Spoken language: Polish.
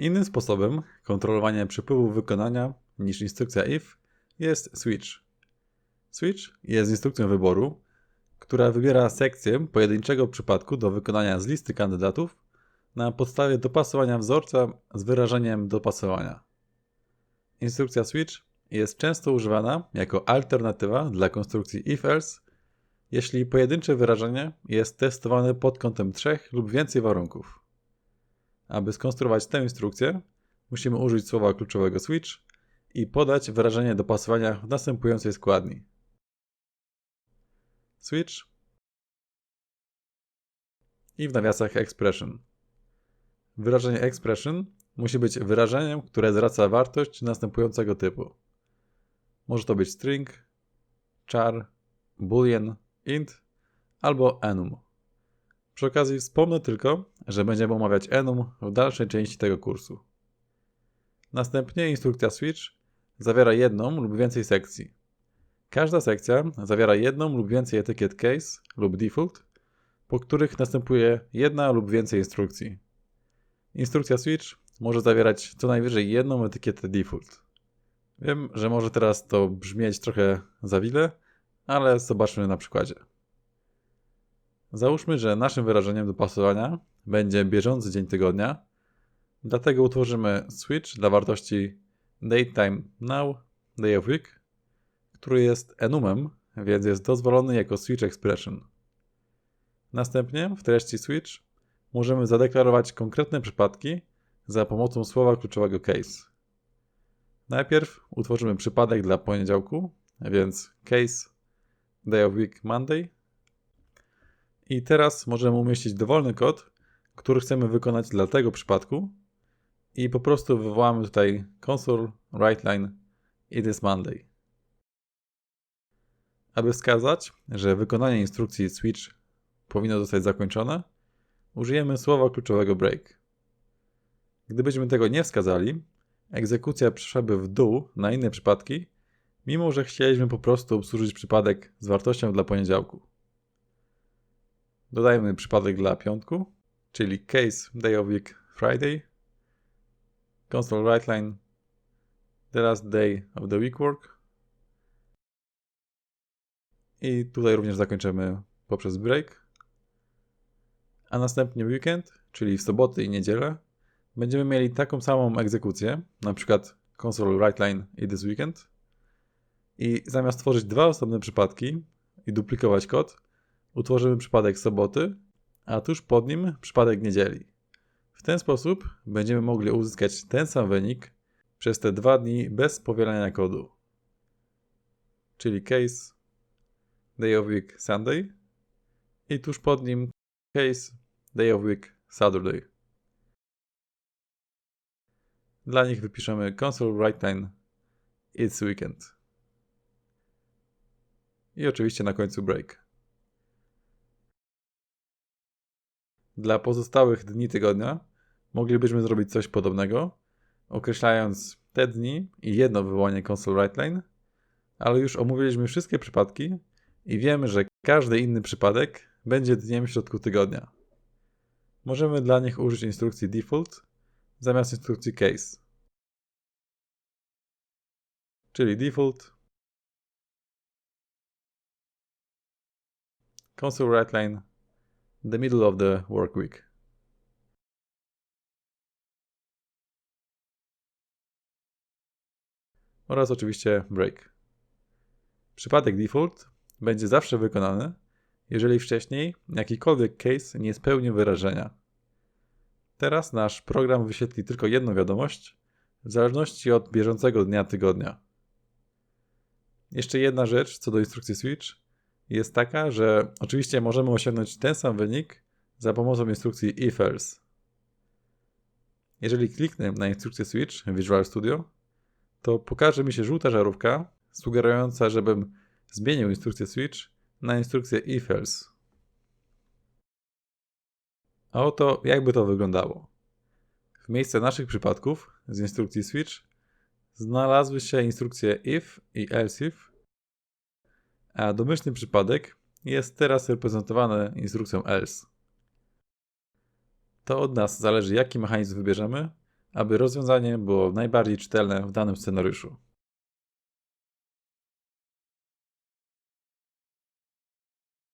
Innym sposobem kontrolowania przepływu wykonania niż instrukcja if jest switch. Switch jest instrukcją wyboru, która wybiera sekcję pojedynczego przypadku do wykonania z listy kandydatów na podstawie dopasowania wzorca z wyrażeniem dopasowania. Instrukcja switch jest często używana jako alternatywa dla konstrukcji if-else, jeśli pojedyncze wyrażenie jest testowane pod kątem trzech lub więcej warunków. Aby skonstruować tę instrukcję, musimy użyć słowa kluczowego switch i podać wyrażenie dopasowania w następującej składni. Switch i w nawiasach expression. Wyrażenie expression musi być wyrażeniem, które zwraca wartość następującego typu. Może to być string, char, boolean, int albo enum. Przy okazji wspomnę tylko, że będziemy omawiać enum w dalszej części tego kursu. Następnie instrukcja switch zawiera jedną lub więcej sekcji. Każda sekcja zawiera jedną lub więcej etykiet case lub default, po których następuje jedna lub więcej instrukcji. Instrukcja switch może zawierać co najwyżej jedną etykietę default. Wiem, że może teraz to brzmieć trochę zawile, ale zobaczmy na przykładzie. Załóżmy, że naszym wyrażeniem dopasowania będzie bieżący dzień tygodnia, dlatego utworzymy switch dla wartości datetime now, day of week, który jest enumem, więc jest dozwolony jako switch expression. Następnie w treści switch możemy zadeklarować konkretne przypadki za pomocą słowa kluczowego case. Najpierw utworzymy przypadek dla poniedziałku, więc case day of week Monday. I teraz możemy umieścić dowolny kod, który chcemy wykonać dla tego przypadku i po prostu wywołamy tutaj console writeline it is Monday. Aby wskazać, że wykonanie instrukcji switch powinno zostać zakończone, użyjemy słowa kluczowego break. Gdybyśmy tego nie wskazali, egzekucja przeszłaby w dół na inne przypadki, mimo że chcieliśmy po prostu obsłużyć przypadek z wartością dla poniedziałku. Dodajmy przypadek dla piątku, czyli case day of week Friday, console writeline the last day of the week work i tutaj również zakończymy poprzez break. A następnie weekend, czyli w soboty i niedzielę, będziemy mieli taką samą egzekucję, na przykład console writeline i this weekend. I zamiast tworzyć dwa osobne przypadki i duplikować kod, utworzymy przypadek soboty, a tuż pod nim przypadek niedzieli. W ten sposób będziemy mogli uzyskać ten sam wynik przez te dwa dni bez powielania kodu. Czyli case day of week Sunday i tuż pod nim case day of week Saturday. Dla nich wypiszemy console write it's weekend. I oczywiście na końcu break. Dla pozostałych dni tygodnia moglibyśmy zrobić coś podobnego, określając te dni i jedno wywołanie console ale już omówiliśmy wszystkie przypadki i wiemy, że każdy inny przypadek będzie dniem w środku tygodnia. Możemy dla nich użyć instrukcji default zamiast instrukcji case. Czyli default console the middle of the work week. Oraz oczywiście break. Przypadek default będzie zawsze wykonany, jeżeli wcześniej jakikolwiek case nie spełnił wyrażenia. Teraz nasz program wyświetli tylko jedną wiadomość, w zależności od bieżącego dnia tygodnia. Jeszcze jedna rzecz co do instrukcji switch jest taka, że oczywiście możemy osiągnąć ten sam wynik za pomocą instrukcji if-else. Jeżeli kliknę na instrukcję switch w Visual Studio, to pokaże mi się żółta żarówka sugerująca, żebym zmienił instrukcję switch na instrukcję if-else. A oto jakby to wyglądało. W miejsce naszych przypadków z instrukcji switch znalazły się instrukcje if i else if, a domyślny przypadek jest teraz reprezentowany instrukcją else. To od nas zależy, jaki mechanizm wybierzemy, aby rozwiązanie było najbardziej czytelne w danym scenariuszu.